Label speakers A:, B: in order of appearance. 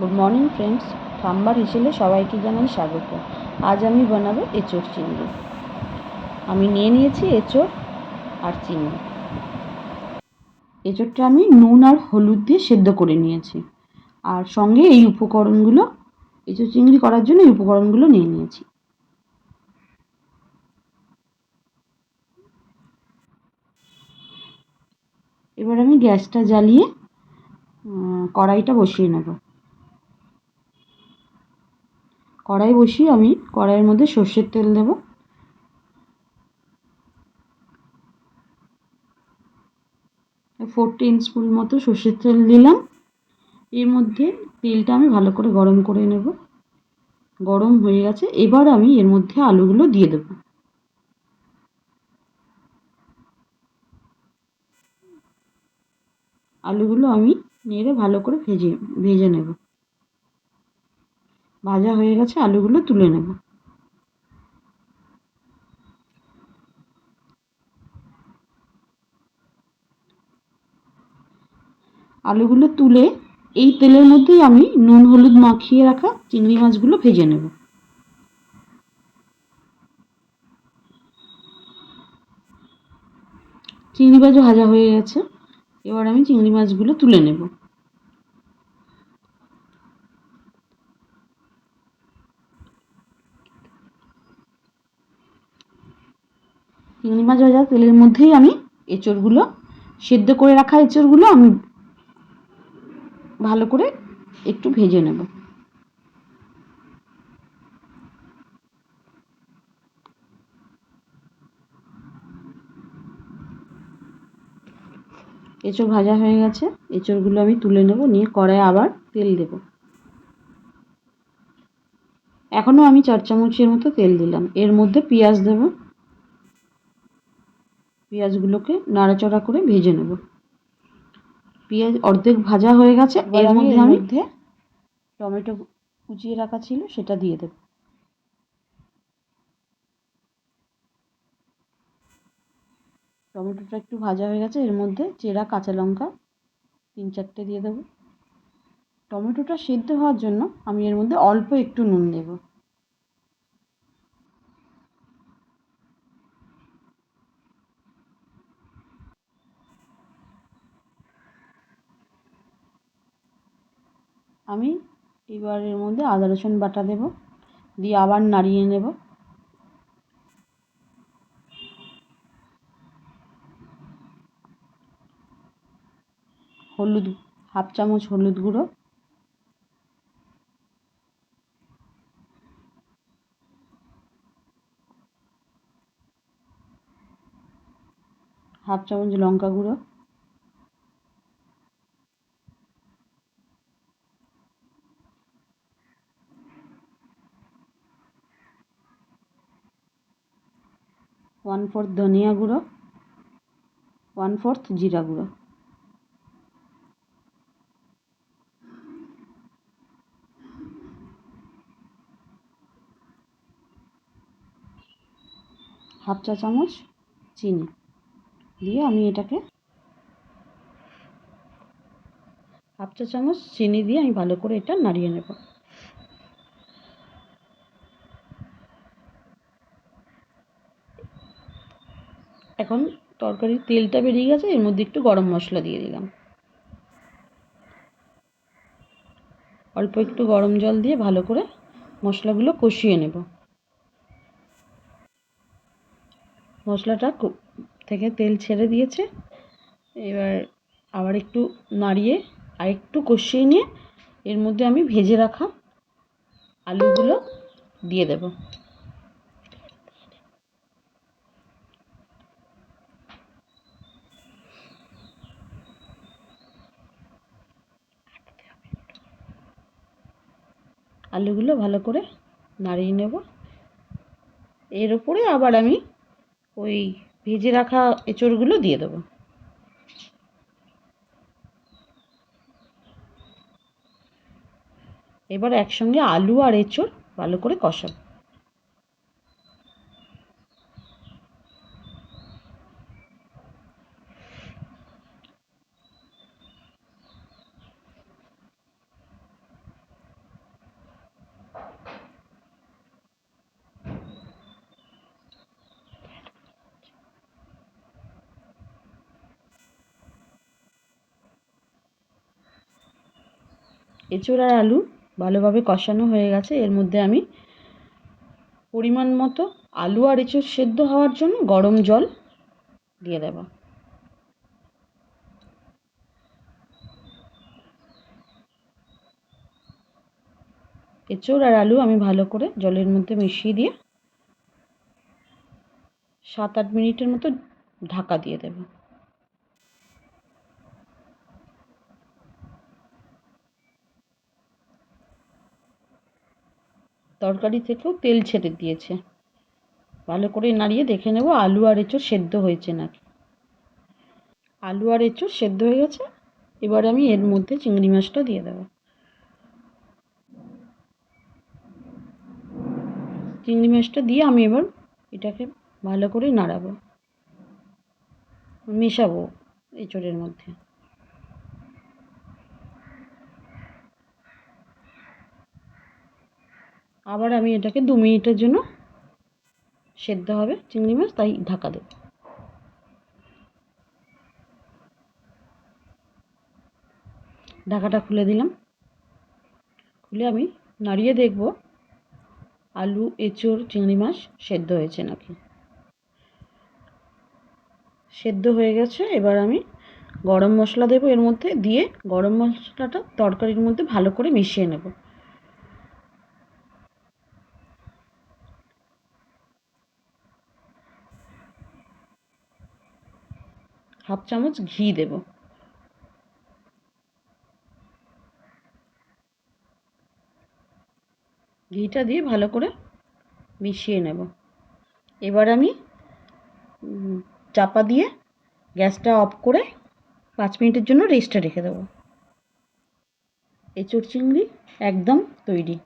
A: Good morning friends ঠাম্বার হিসেলে সবাইকে জানাই স্বাগত। আজ আমি বানাবো এঁচোড় চিংড়ি। আমি নিয়ে নিয়েছি এঁচোড় আর চিংড়ি। এঁচোড়টা আমি নুন আর হলুদ দিয়ে সেদ্ধ করে নিয়েছি। আর সঙ্গে এই উপকরণগুলো এঁচোড় চিংড়ি করার জন্য এই উপকরণগুলো নিয়ে নিয়েছি। এবার আমি গ্যাসটা জ্বালিয়ে কড়াইটা বসিয়ে নেব। কড়াই বসিয়ে আমি কড়াইয়ের মধ্যে সর্ষের তেল দেব। ফোর টেন স্পুন মতো সর্ষের তেল দিলাম। এর মধ্যে তেলটা আমি ভালো করে গরম করে নেব। গরম হয়ে গেছে, এবার আমি এর মধ্যে আলুগুলো দিয়ে দেবো। আলুগুলো আমি নেড়ে ভালো করে ভেজে ভেজে নেব। ভাজা হয়ে গেছে, আলুগুলো তুলে নেব। আলুগুলো তুলে এই তেলের মধ্যেই আমি নুন, হলুদ মাখিয়ে রাখা চিংড়ি মাছগুলো ভেজে নেব। চিংড়ি মাছও ভাজা হয়ে গেছে, এবার আমি চিংড়ি মাছগুলো তুলে নেব। চিংড়ি মাছ ভাজা তেলের মধ্যেই আমি এঁচড়গুলো সেদ্ধ করে রাখা এঁচড়গুলো আমি ভালো করে একটু ভেজে নেব। এঁচড় ভাজা হয়ে গেছে। এঁচড়গুলো আমি তুলে নেব, নিয়ে কড়াই আবার তেল দেব। এখনও আমি চার চামচের মতো তেল দিলাম। এর মধ্যে পেঁয়াজ দেব। পেঁয়াজগুলোকে নাড়াচড়া করে ভেজে নেব। পেঁয়াজ অর্ধেক ভাজা হয়ে গেছে এর মধ্যে আমি টমেটো কুচিয়ে রাখা ছিল সেটা দিয়ে দেব। টমেটোটা একটু ভাজা হয়ে গেছে এর মধ্যে চেরা কাঁচা লঙ্কা তিন চারটে দিয়ে দেবো। টমেটোটা সেদ্ধ হওয়ার জন্য আমি এর মধ্যে অল্প একটু নুন দেব। আমি এবার এর মধ্যে আদা, রসুন বাটা দেব, দিয়ে আবার নাড়িয়ে নেব। হলুদ, হাফ চামচ হলুদ গুঁড়ো। হাফ চামচ লঙ্কা গুঁড়ো। ওয়ান ফোর্থ ধনিয়া গুঁড়ো ওয়ান ফোর্থ জিরা গুঁড়ো। হাফ চা চামচ চিনি দিয়ে আমি এটাকে হাফ চা চামচ চিনি দিয়ে আমি ভালো করে এটা নাড়িয়ে নেব। এখন তরকারির তেলটা বেরিয়ে গেছে, এর মধ্যে একটু গরম মশলা দিয়ে দিলাম। অল্প একটু গরম জল দিয়ে ভালো করে মশলাগুলো কষিয়ে নেব। মশলাটা থেকে তেল ছেড়ে দিয়েছে। এবার আবার একটু নাড়িয়ে আর একটু কষিয়ে নিয়ে এর মধ্যে আমি ভেজে রাখা আলুগুলো দিয়ে দেব। আলুগুলো ভালো করে নাড়িয়ে নেব। এর উপরে আবার আমি ওই ভেজে রাখা এঁচড়গুলো দিয়ে দেবো। এবার একসঙ্গে আলু আর এঁচড় ভালো করে কষাবো। এঁচোড় আর আলু ভালোভাবে কষানো হয়ে গেছে। এর মধ্যে আমি পরিমাণ মতো আলু আর এঁচোড় সেদ্ধ হওয়ার জন্য গরম জল দিয়ে দেব। এঁচোড় আর আলু আমি ভালো করে জলের মধ্যে মিশিয়ে দিয়ে সাত আট মিনিটের মতো ঢাকা দিয়ে দেব। তরকারি থেকেও তেল ছেড়ে দিয়েছে। ভালো করে নাড়িয়ে দেখে নেব আলু আর এঁচোড় সেদ্ধ হয়েছে নাকি। আলু আর এঁচোড় সেদ্ধ হয়ে গেছে, এবার আমি এর মধ্যে চিংড়ি মাছটা দিয়ে দেবো। চিংড়ি মাছটা দিয়ে আমি এবার এটাকে ভালো করে নাড়াবো, মেশাবো এঁচোড়ের মধ্যে। আবার আমি এটাকে দু মিনিটের জন্য সেদ্ধ হবে চিংড়ি মাছ, তাই ঢাকা দেব। ঢাকাটা খুলে দিলাম। খুলে আমি নাড়িয়ে দেখব আলু, এঁচোড়, চিংড়ি মাছ সেদ্ধ হয়েছে নাকি। সেদ্ধ হয়ে গেছে, এবার আমি গরম মশলা দেবো। এর মধ্যে দিয়ে গরম মশলাটা তরকারির মধ্যে ভালো করে মিশিয়ে নেব। হাফ চামচ ঘি দেব। ঘিটা দিয়ে ভালো করে মিশিয়ে নেব। এবার আমি চাপা দিয়ে গ্যাসটা অফ করে পাঁচ মিনিটের জন্য রেস্টে রেখে দেবো। এঁচড় চিংড়ি একদম তৈরি।